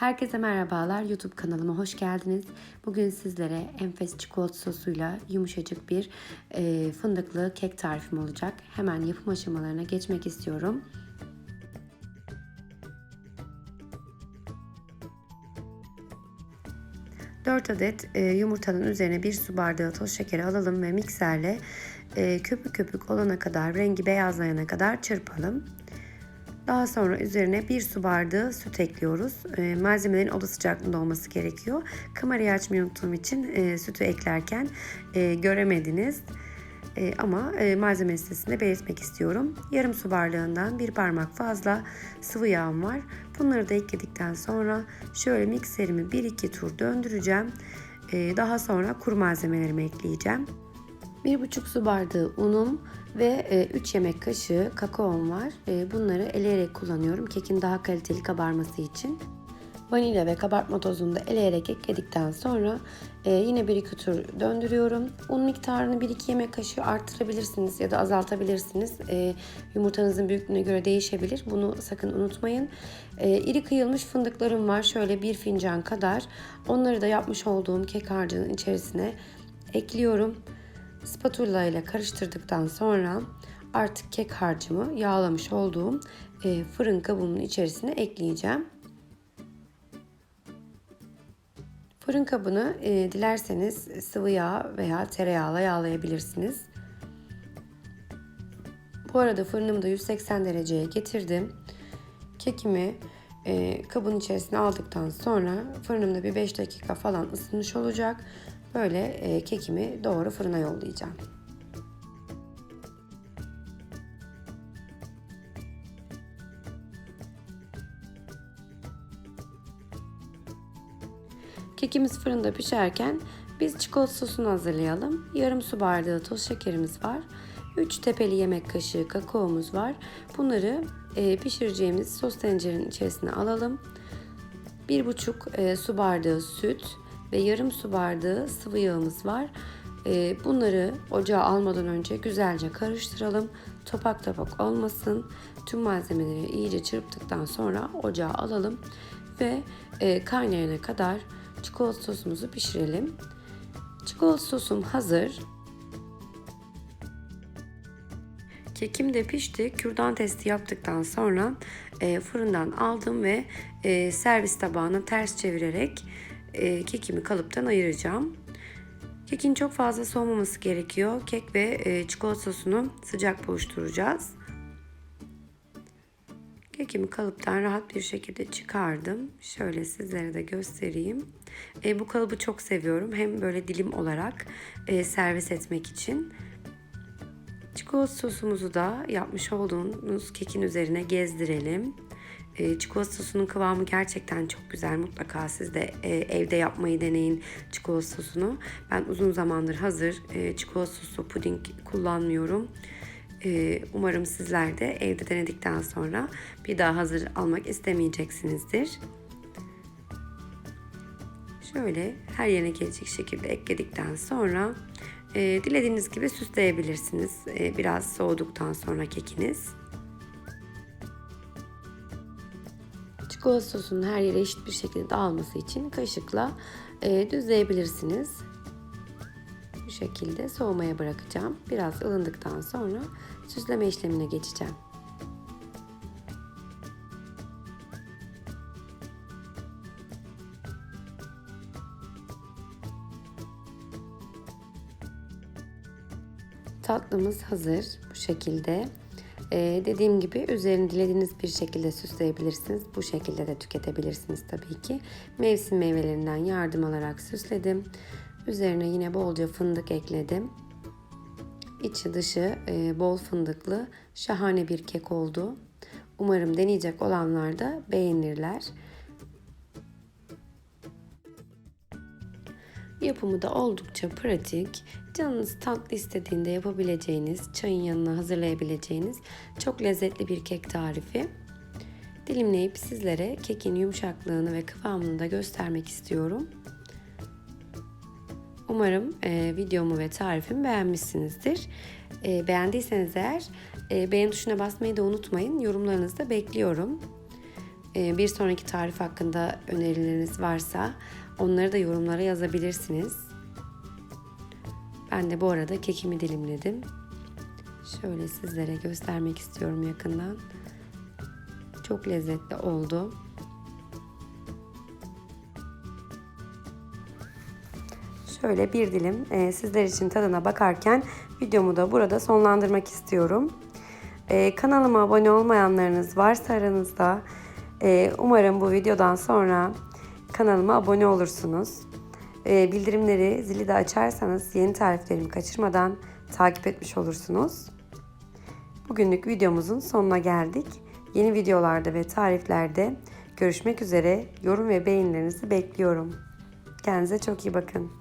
Herkese merhabalar. YouTube kanalıma hoş geldiniz. Bugün sizlere enfes çikolata sosuyla yumuşacık bir e, fındıklı kek tarifim olacak. Hemen yapım aşamalarına geçmek istiyorum. Dört adet e, yumurtanın üzerine bir su bardağı toz şekeri alalım ve mikserle e, köpük köpük olana kadar, rengi beyazlayana kadar çırpalım. Daha sonra üzerine bir su bardağı süt ekliyoruz. E, malzemelerin oda sıcaklığında olması gerekiyor. Kamerayı açmayı unuttuğum için e, sütü eklerken e, göremediniz. E, ama e, malzeme listesinde belirtmek istiyorum. Yarım su bardağından bir parmak fazla sıvı yağım var. Bunları da ekledikten sonra şöyle mikserimi 1-2 tur döndüreceğim. E, daha sonra kuru malzemelerimi ekleyeceğim. 1,5 su bardağı unum ve 3 yemek kaşığı kakaom var. E, bunları eleyerek kullanıyorum kekin daha kaliteli kabarması için. Vanilya ve kabartma tozunu da eleyerek ekledikten sonra e, yine bir iki tur döndürüyorum. Un miktarını 1-2 yemek kaşığı arttırabilirsiniz ya da azaltabilirsiniz. E, yumurtanızın büyüklüğüne göre değişebilir. Bunu sakın unutmayın. E, iri kıyılmış fındıklarım var. Şöyle bir fincan kadar. Onları da yapmış olduğum kek harcının içerisine ekliyorum. Spatula ile karıştırdıktan sonra artık kek harcımı yağlamış olduğum e, fırın kabımın içerisine ekleyeceğim. Fırın kabını e, dilerseniz sıvı yağ veya tereyağla yağlayabilirsiniz. Bu arada fırınımı da 180 dereceye getirdim. Kekimi e, kabın içerisine aldıktan sonra fırınımda bir 5 dakika falan ısınmış olacak. Böyle e, kekimi doğru fırına yollayacağım. Kekimiz fırında pişerken biz çikolata sosunu hazırlayalım. Yarım su bardağı toz şekerimiz var. 3 tepeli yemek kaşığı kakaomuz var. Bunları e, pişireceğimiz sos tencerenin içerisine alalım. 1,5 e, su bardağı süt ve yarım su bardağı sıvı yağımız var. E, bunları ocağa almadan önce güzelce karıştıralım. Topak topak olmasın. Tüm malzemeleri iyice çırptıktan sonra ocağa alalım ve e, kaynayana kadar çikolata sosumuzu pişirelim. Çikolata sosum hazır. Kekim de pişti. Kürdan testi yaptıktan sonra e, fırından aldım ve e, servis tabağına ters çevirerek e, kekimi kalıptan ayıracağım. Kekin çok fazla soğumaması gerekiyor. Kek ve e, çikolata sosunu sıcak buluşturacağız. Kekimi kalıptan rahat bir şekilde çıkardım. Şöyle sizlere de göstereyim. E, bu kalıbı çok seviyorum. Hem böyle dilim olarak e, servis etmek için. Çikolata sosumuzu da yapmış olduğunuz kekin üzerine gezdirelim. E, çikolata sosunun kıvamı gerçekten çok güzel. Mutlaka siz de e, evde yapmayı deneyin çikolata sosunu. Ben uzun zamandır hazır e, çikolata sosu puding kullanmıyorum. E, umarım sizler de evde denedikten sonra bir daha hazır almak istemeyeceksinizdir. Şöyle her yerine gelecek şekilde ekledikten sonra e, dilediğiniz gibi süsleyebilirsiniz. E, biraz soğuduktan sonra kekiniz. Çikolata sosunun her yere eşit bir şekilde dağılması için kaşıkla e, düzleyebilirsiniz. Bu şekilde soğumaya bırakacağım. Biraz ılındıktan sonra süsleme işlemine geçeceğim. Tatlımız hazır bu şekilde. Ee, dediğim gibi üzerini dilediğiniz bir şekilde süsleyebilirsiniz. Bu şekilde de tüketebilirsiniz tabii ki. Mevsim meyvelerinden yardım alarak süsledim. Üzerine yine bolca fındık ekledim. İçi dışı e, bol fındıklı şahane bir kek oldu. Umarım deneyecek olanlar da beğenirler. Yapımı da oldukça pratik. Canınız tatlı istediğinde yapabileceğiniz, çayın yanına hazırlayabileceğiniz çok lezzetli bir kek tarifi. Dilimleyip sizlere kekin yumuşaklığını ve kıvamını da göstermek istiyorum. Umarım e, videomu ve tarifimi beğenmişsinizdir. E, beğendiyseniz eğer e, beğen tuşuna basmayı da unutmayın. Yorumlarınızı da bekliyorum. E, bir sonraki tarif hakkında önerileriniz varsa onları da yorumlara yazabilirsiniz. Ben de bu arada kekimi dilimledim. Şöyle sizlere göstermek istiyorum yakından. Çok lezzetli oldu. Şöyle bir dilim e, sizler için tadına bakarken videomu da burada sonlandırmak istiyorum. E, kanalıma abone olmayanlarınız varsa aranızda e, umarım bu videodan sonra kanalıma abone olursunuz. E, bildirimleri zili de açarsanız yeni tariflerimi kaçırmadan takip etmiş olursunuz. Bugünlük videomuzun sonuna geldik. Yeni videolarda ve tariflerde görüşmek üzere. Yorum ve beğenilerinizi bekliyorum. Kendinize çok iyi bakın.